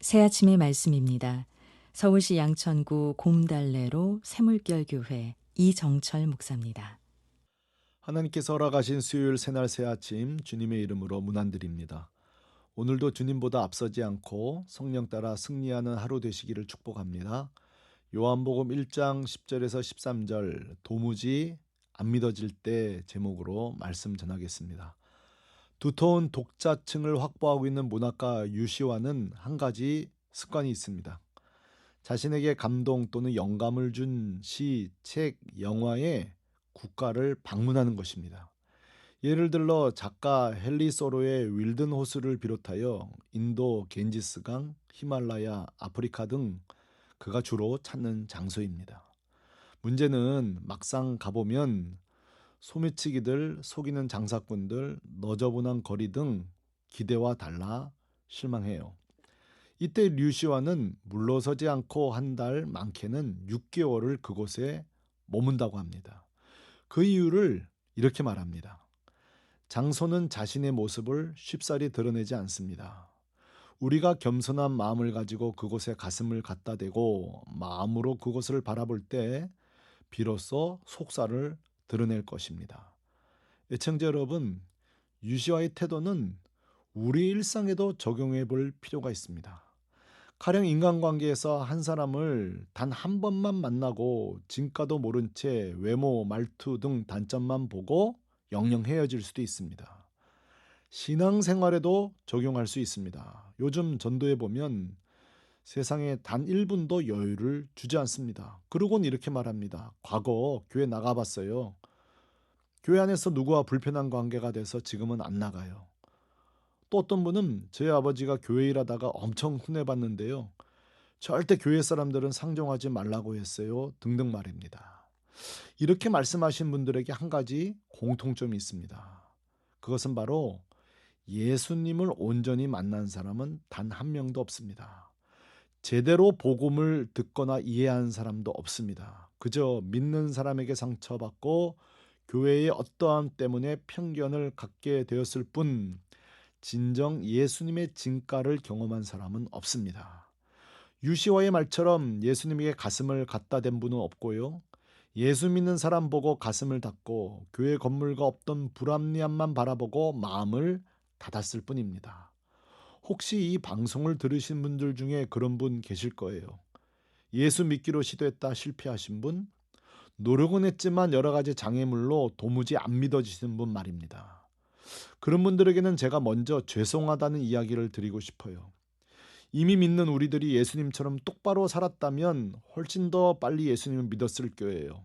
새 아침의 말씀입니다. 서울시 양천구 곰달래로 새물결 교회 이정철 목사입니다. 하나님께서 허락하신 수요일 새날 새 아침 주님의 이름으로 문안드립니다. 오늘도 주님보다 앞서지 않고 성령 따라 승리하는 하루 되시기를 축복합니다. 요한복음 1장 10절에서 13절 도무지 안 믿어질 때 제목으로 말씀 전하겠습니다. 두터운 독자층을 확보하고 있는 문학가 유시와는 한 가지 습관이 있습니다. 자신에게 감동 또는 영감을 준 시, 책, 영화에 국가를 방문하는 것입니다. 예를 들어 작가 헨리 소로의 윌든 호수를 비롯하여 인도 겐지스강, 히말라야, 아프리카 등 그가 주로 찾는 장소입니다. 문제는 막상 가보면 소매치기들, 속이는 장사꾼들, 너저분한 거리 등 기대와 달라 실망해요. 이때 류시와는 물러서지 않고 한 달 많게는 6개월을 그곳에 머문다고 합니다. 그 이유를 이렇게 말합니다. 장소는 자신의 모습을 쉽사리 드러내지 않습니다. 우리가 겸손한 마음을 가지고 그곳에 가슴을 갖다 대고 마음으로 그곳을 바라볼 때 비로소 속살을 드러낼 것입니다. 애청자 여러분, 유시와의 태도는 우리 일상에도 적용해 볼 필요가 있습니다. 가령 인간관계에서 한 사람을 단 한 번만 만나고 진가도 모른 채 외모, 말투 등 단점만 보고 영영 헤어질 수도 있습니다. 신앙생활에도 적용할 수 있습니다. 요즘 전도에 보면 세상에 단 1분도 여유를 주지 않습니다. 그러곤 이렇게 말합니다. 과거 교회 나가봤어요. 교회 안에서 누구와 불편한 관계가 돼서 지금은 안 나가요. 또 어떤 분은 저희 아버지가 교회 일하다가 엄청 훈해봤는데요. 절대 교회 사람들은 상종하지 말라고 했어요. 등등 말입니다. 이렇게 말씀하신 분들에게 한 가지 공통점이 있습니다. 그것은 바로 예수님을 온전히 만난 사람은 단 한 명도 없습니다. 제대로 복음을 듣거나 이해한 사람도 없습니다. 그저 믿는 사람에게 상처받고 교회의 어떠함 때문에 편견을 갖게 되었을 뿐 진정 예수님의 진가를 경험한 사람은 없습니다. 유시와의 말처럼 예수님에게 가슴을 갖다 댄 분은 없고요. 예수 믿는 사람 보고 가슴을 닫고 교회 건물과 없던 불합리함만 바라보고 마음을 닫았을 뿐입니다. 혹시 이 방송을 들으신 분들 중에 그런 분 계실 거예요. 예수 믿기로 시도했다 실패하신 분, 노력은 했지만 여러 가지 장애물로 도무지 안 믿어지시는 분 말입니다. 그런 분들에게는 제가 먼저 죄송하다는 이야기를 드리고 싶어요. 이미 믿는 우리들이 예수님처럼 똑바로 살았다면 훨씬 더 빨리 예수님을 믿었을 거예요.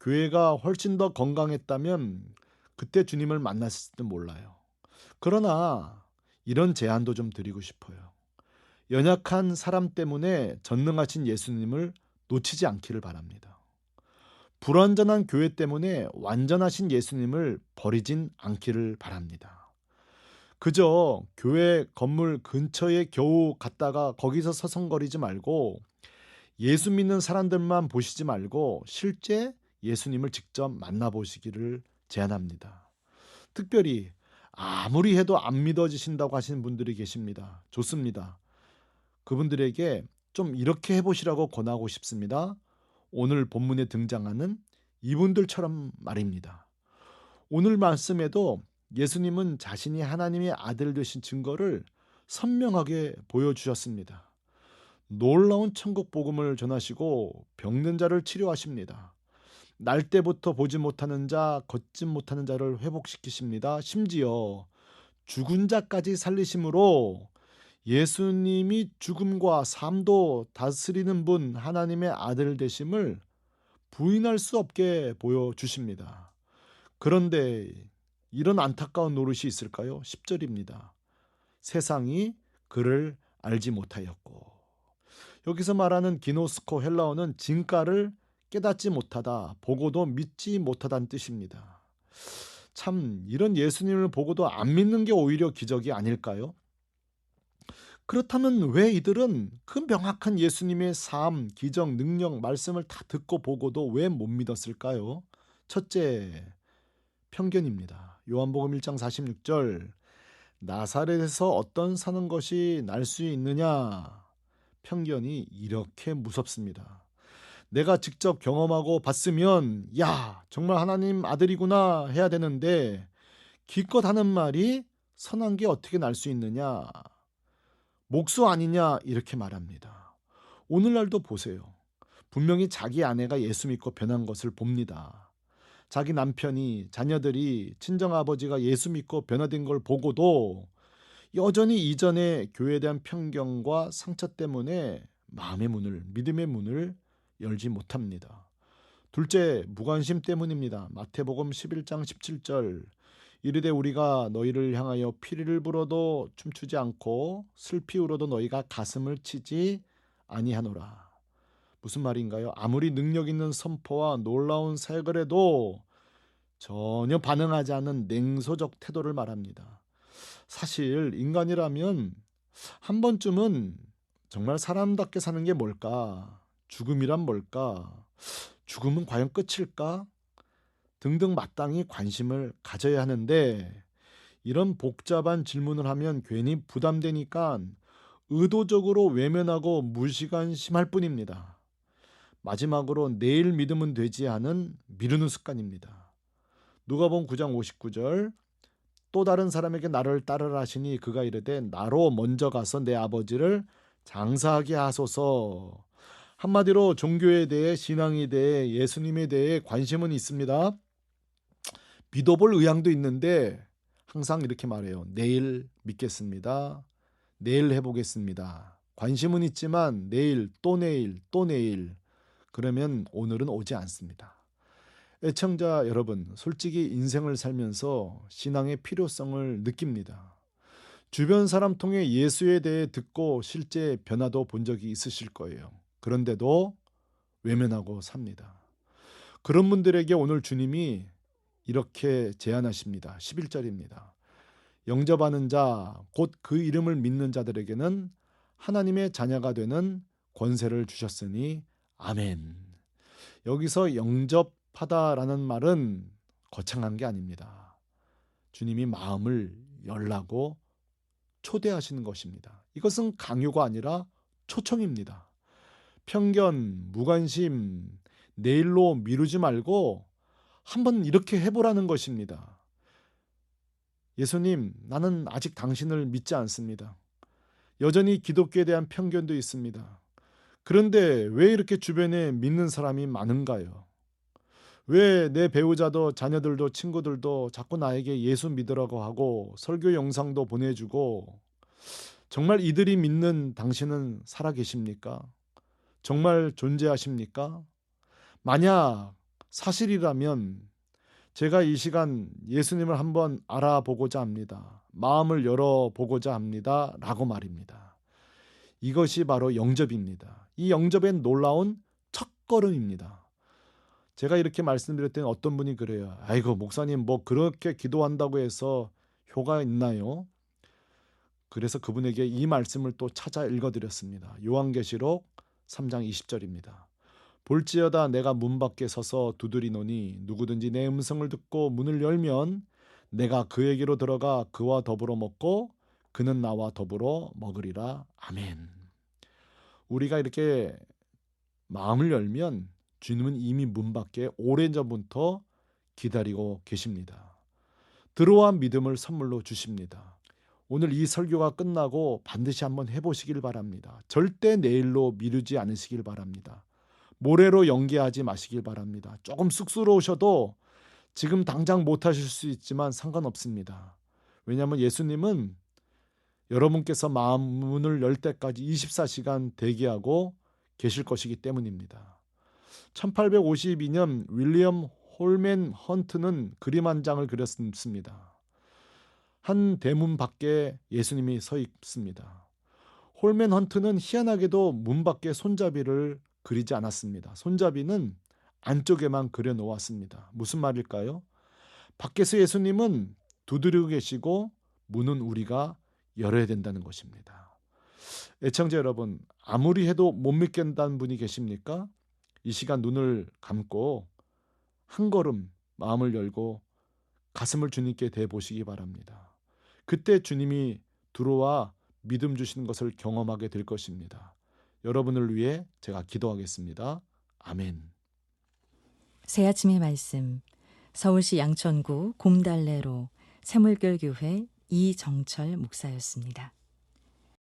교회가 훨씬 더 건강했다면 그때 주님을 만났을지도 몰라요. 그러나 이런 제안도 좀 드리고 싶어요. 연약한 사람 때문에 전능하신 예수님을 놓치지 않기를 바랍니다. 불완전한 교회 때문에 완전하신 예수님을 버리진 않기를 바랍니다. 그저 교회 건물 근처에 겨우 갔다가 거기서 서성거리지 말고 예수 믿는 사람들만 보시지 말고 실제 예수님을 직접 만나보시기를 제안합니다. 특별히 아무리 해도 안 믿어지신다고 하시는 분들이 계십니다. 좋습니다. 그분들에게 좀 이렇게 해보시라고 권하고 싶습니다. 오늘 본문에 등장하는 이분들처럼 말입니다. 오늘 말씀에도 예수님은 자신이 하나님의 아들 되신 증거를 선명하게 보여주셨습니다. 놀라운 천국 복음을 전하시고 병든 자를 치료하십니다. 날 때부터 보지 못하는 자, 걷지 못하는 자를 회복시키십니다. 심지어 죽은 자까지 살리심으로 예수님이 죽음과 삶도 다스리는 분 하나님의 아들 되심을 부인할 수 없게 보여주십니다. 그런데 이런 안타까운 노릇이 있을까요? 10절입니다. 세상이 그를 알지 못하였고 여기서 말하는 기노스코 헬라어는 진가를 깨닫지 못하다, 보고도 믿지 못하다는 뜻입니다. 참 이런 예수님을 보고도 안 믿는 게 오히려 기적이 아닐까요? 그렇다면 왜 이들은 그 명확한 예수님의 삶, 기적, 능력, 말씀을 다 듣고 보고도 왜 못 믿었을까요? 첫째, 편견입니다. 요한복음 1장 46절 나사렛에서 어떤 사는 것이 날 수 있느냐? 편견이 이렇게 무섭습니다. 내가 직접 경험하고 봤으면, 야, 정말 하나님 아들이구나 해야 되는데, 기껏 하는 말이 선한 게 어떻게 날 수 있느냐? 목수 아니냐? 이렇게 말합니다. 오늘날도 보세요. 분명히 자기 아내가 예수 믿고 변한 것을 봅니다. 자기 남편이, 자녀들이, 친정아버지가 예수 믿고 변화된 걸 보고도 여전히 이전의 교회에 대한 편견과 상처 때문에 마음의 문을, 믿음의 문을 열지 못합니다. 둘째, 무관심 때문입니다. 마태복음 11장 17절. 이르되 우리가 너희를 향하여 피리를 불어도 춤추지 않고 슬피 울어도 너희가 가슴을 치지 아니하노라. 무슨 말인가요? 아무리 능력 있는 선포와 놀라운 사역을 해도 전혀 반응하지 않는 냉소적 태도를 말합니다. 사실 인간이라면 한 번쯤은 정말 사람답게 사는 게 뭘까? 죽음이란 뭘까? 죽음은 과연 끝일까? 등등 마땅히 관심을 가져야 하는데 이런 복잡한 질문을 하면 괜히 부담되니까 의도적으로 외면하고 무시간 심할 뿐입니다. 마지막으로 내일 믿으면 되지 않은 미루는 습관입니다. 누가복음 9장 59절 또 다른 사람에게 나를 따르라 하시니 그가 이르되 나로 먼저 가서 내 아버지를 장사하게 하소서. 한마디로 종교에 대해 신앙에 대해 예수님에 대해 관심은 있습니다. 믿어볼 의향도 있는데 항상 이렇게 말해요. 내일 믿겠습니다. 내일 해보겠습니다. 관심은 있지만 내일 또 내일 또 내일 그러면 오늘은 오지 않습니다. 애청자 여러분, 솔직히 인생을 살면서 신앙의 필요성을 느낍니다. 주변 사람 통해 예수에 대해 듣고 실제 변화도 본 적이 있으실 거예요. 그런데도 외면하고 삽니다. 그런 분들에게 오늘 주님이 이렇게 제안하십니다. 11절입니다. 영접하는 자, 곧 그 이름을 믿는 자들에게는 하나님의 자녀가 되는 권세를 주셨으니 아멘. 여기서 영접하다라는 말은 거창한 게 아닙니다. 주님이 마음을 열라고 초대하시는 것입니다. 이것은 강요가 아니라 초청입니다. 편견, 무관심, 내일로 미루지 말고 한번 이렇게 해보라는 것입니다. 예수님, 나는 아직 당신을 믿지 않습니다. 여전히 기독교에 대한 편견도 있습니다. 그런데 왜 이렇게 주변에 믿는 사람이 많은가요? 왜 내 배우자도 자녀들도 친구들도 자꾸 나에게 예수 믿으라고 하고 설교 영상도 보내주고 정말 이들이 믿는 당신은 살아계십니까? 정말 존재하십니까? 만약 사실이라면 제가 이 시간 예수님을 한번 알아보고자 합니다. 마음을 열어보고자 합니다. 라고 말입니다. 이것이 바로 영접입니다. 이 영접엔 놀라운 첫걸음입니다. 제가 이렇게 말씀드렸더니 어떤 분이 그래요. 아이고, 목사님, 뭐 그렇게 기도한다고 해서 효가 있나요? 그래서 그분에게 이 말씀을 또 찾아 읽어드렸습니다. 요한계시록 3장 20절입니다. 볼지어다 내가 문 밖에 서서 두드리노니 누구든지 내 음성을 듣고 문을 열면 내가 그에게로 들어가 그와 더불어 먹고 그는 나와 더불어 먹으리라. 아멘. 우리가 이렇게 마음을 열면 주님은 이미 문 밖에 오랜 전부터 기다리고 계십니다. 들어와 믿음을 선물로 주십니다. 오늘 이 설교가 끝나고 반드시 한번 해보시길 바랍니다. 절대 내일로 미루지 않으시길 바랍니다. 모래로 연기하지 마시길 바랍니다. 조금 쑥스러우셔도 지금 당장 못 하실 수 있지만 상관없습니다. 왜냐하면 예수님은 여러분께서 마음 문을 열 때까지 24시간 대기하고 계실 것이기 때문입니다. 1852년 윌리엄 홀맨 헌트는 그림 한 장을 그렸습니다. 한 대문 밖에 예수님이 서 있습니다. 홀맨 헌트는 희한하게도 문 밖에 손잡이를 그리지 않았습니다. 손잡이는 안쪽에만 그려 놓았습니다. 무슨 말일까요? 밖에서 예수님은 두드리고 계시고 문은 우리가 열어야 된다는 것입니다. 애청자 여러분, 아무리 해도 못 믿겠다는 분이 계십니까? 이 시간 눈을 감고 한 걸음 마음을 열고 가슴을 주님께 대 보시기 바랍니다. 그때 주님이 들어와 믿음 주시는 것을 경험하게 될 것입니다. 여러분을 위해 제가 기도하겠습니다. 아멘. 새 아침의 말씀 서울시 양천구 곰달래로 새물결 교회 이정철 목사였습니다.